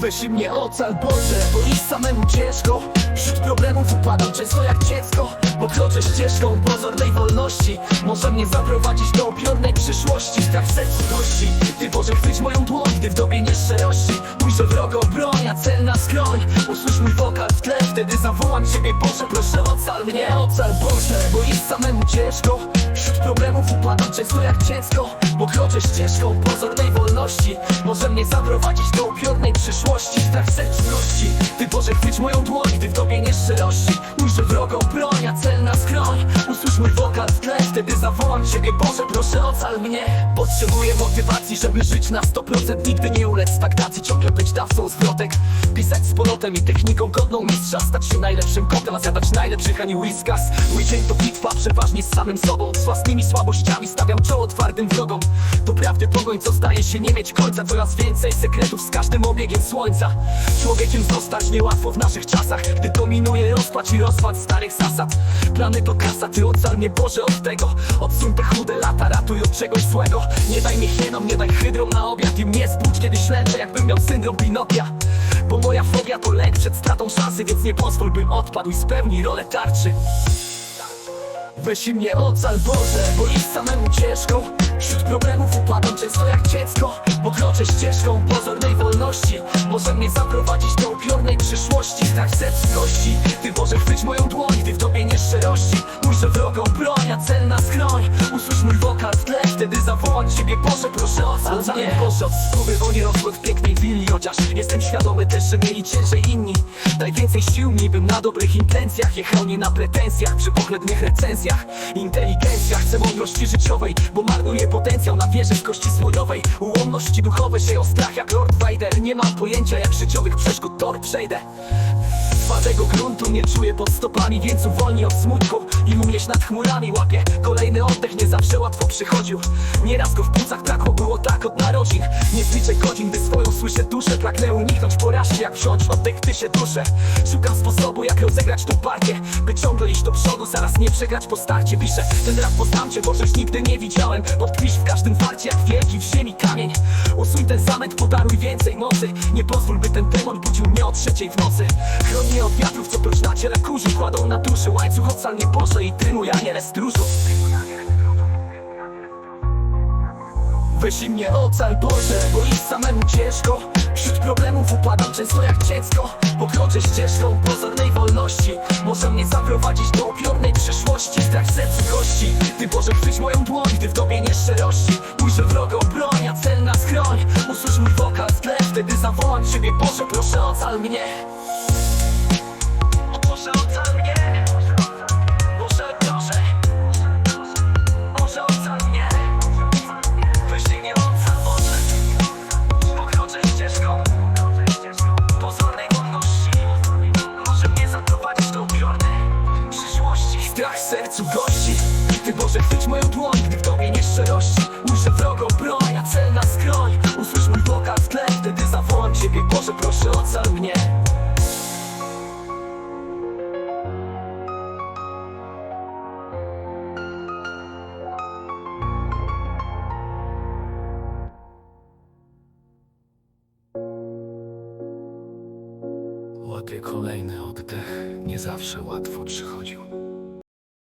Weź mnie ocal Boże, bo iść samemu ciężko. Wśród problemów upadam często jak dziecko. Bo kroczę ścieżką pozornej wolności. Może mnie zaprowadzić do upiornej przyszłości. Strach sercu gości. Ty Boże chwyć moją dłoń, gdy w dobie nieszczerości Ujrzę wrogo broń, a cel na skroń. Usłysz mój wokal w tle, wtedy zawołam Ciebie Boże Proszę ocal mnie, ocal Boże Bo iść samemu ciężko. Wśród problemów upadam często jak dziecko Bo kroczę ścieżką pozornej wolności. Może mnie zaprowadzić do upiornej przyszłości sercu gości Ty Boże chwyć moją dłoń, gdy w tobie nieszczerości Ujrzę wrogą broń, a cel na skroń. Usłysz mój wokal w tle, wtedy zawołam Ciebie Boże proszę ocal mnie. Potrzebuję motywacji, żeby żyć na 100% Nigdy nie ulec stagnacji, ciągle być dawcą zwrotek. Pisać z polotem i techniką godną mistrza. Stać się najlepszym kotem, a zjadać najlepszych ani whiskas Mój dzień to bitwa przeważnie z samym sobą. Z własnymi słabościami stawiam czoło twardym wrogom. Do prawdy pogoń, co zdaje się nie mieć końca. Coraz więcej sekretów z każdym obiegiem słońca. Człowiekiem zostać niełatwo w naszych czasach. Gdy dominuje rozpacz i rozpad starych zasad. Plany to kasa, ty ocal mnie Boże od tego Odsuń te chude lata, ratuj od czegoś złego. Nie daj mi hienom, nie daj hydrom na obiad. I mnie spłuć, kiedy śledzę, jakbym miał syndrom Pinokia Bo moja fobia to lęk przed stratą szansy Więc nie pozwól, bym odpadł i spełni rolę tarczy. Weź i mnie ocal Boże, bo iść samemu ciężko. Wśród problemów upadam często jak dziecko Bo kroczę ścieżką pozornej wolności. Może mnie zaprowadzić do upiornej przyszłości. Strach w sercu gości Ty Boże chwyć moją dłoń, wtedy zawołam Ciebie Boże proszę ocal mnie Boże od nie rosłem w pięknej willi Chociaż jestem świadomy też, że mieli ciężej inni. Daj więcej sił mi, bym na dobrych intencjach Jechał nie na pretensjach, przy pochlebnych recenzjach. Inteligencja, chcę mądrości życiowej Bo marnuję potencjał na wieży w kości słojowej. Ułomności duchowe się o strach jak Lord Vader. Nie mam pojęcia jak życiowych przeszkód tor przejdę. Twardego gruntu nie czuję pod stopami Więc uwolni od smutku i umieść nad chmurami Łapię kolejny oddech, nie zawsze łatwo przychodził. Nieraz go w płucach brakło, było tak od narodzin. Nie zliczę godzin, gdy swoją słyszę duszę Pragnę uniknąć. Porażki, jak wziąć oddech, gdy się duszę. Szukam sposobu, jak rozegrać tą partię. By ciągle iść do przodu, zaraz nie przegrać po starcie. Piszę, ten rap poznam cię, bo żeś nigdy nie widziałem. Podkwiś w każdym farcie, jak wielki w ziemi kamień. Usuń ten zamęt, podaruj więcej mocy. Nie pozwól, by ten demon budził mnie o trzeciej w nocy. Chroń mnie od wiatrów, co prócz na ciele kurzy Kładą na duszy łańcuch ocal nie Boże i dymu ja nie Weź i mnie ocal Boże, bo iść samemu ciężko. Wśród problemów upadam często jak dziecko. Kroczę ścieżką pozornej wolności. Może mnie zaprowadzić do upiornej przyszłości Strach w sercu gości Ty Boże chwyć moją dłoń, gdy w tobie nieszczerości Ujrzę wrogą broń, a cel na skroń. Usłysz mój wokal tle, wtedy zawołam Ciebie Boże proszę ocal mnie sercu gości Ty Boże chwyć moją dłoń, gdy w tobie nieszczerości. Ujrzę wrogą broń, a cel na skroń. Usłysz mój wokal w tle, wtedy zawołam Ciebie Boże proszę ocal mnie. Łapię kolejny oddech, nie zawsze łatwo przychodził.